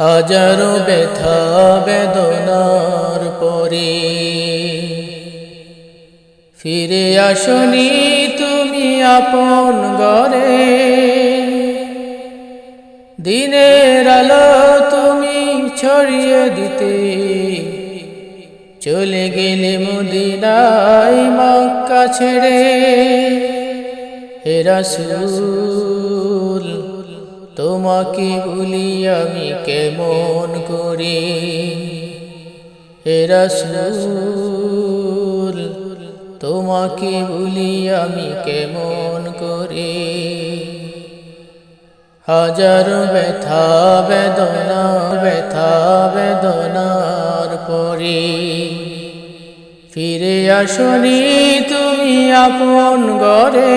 হাজারো ব্যথা বেদনার পরে। ফিরে আসনি তুমি আপন ঘরে। দিনের আলো তুমি ছড়িয়ে দিতে। চলে গেলে মদিনাই মক্কা ছেড়ে। হে রাসূল তোমাকে বলি আমি কেমন করে? হে রাসূল, তোমাকে বলি আমি কেমন করে? হাজার ব্যথা বেদনা ব্যথা বেদনার পরে ফিরে আসনি তুমি আপন ঘরে।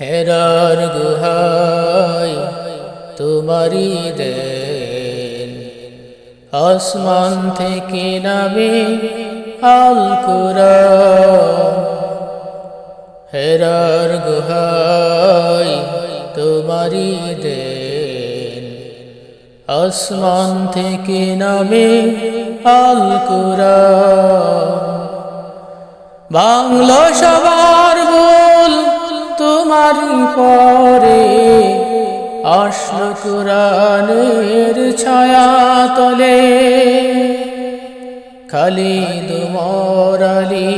হেরার গুহাই তোমারি দেন। আসমান থেকে নামে আল হেরার গুহাই তোমারি দেন। আসমান থেকে নামে আল বাংলো বল তোমারই পরে আসল কোরআনের ছায়া তলে খালিদ মরালি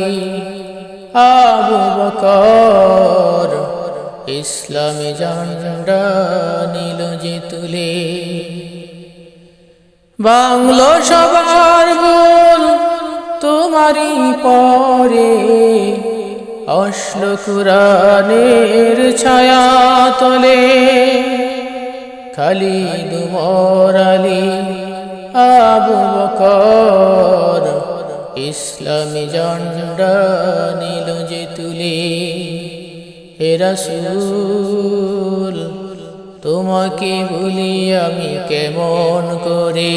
আবু বকর, ইসলামে ঝান্ডা নীল যে তুলে বাংলো সবার বল তোমারই পরে। অশ্ল কুরানের ছায়া তলে। খালিদ মরালি আবু বকর, ইসলামী জন্ডা নীল যে তুলে। হে রাসূল, তোমাকে বলি আমি কেমন করে?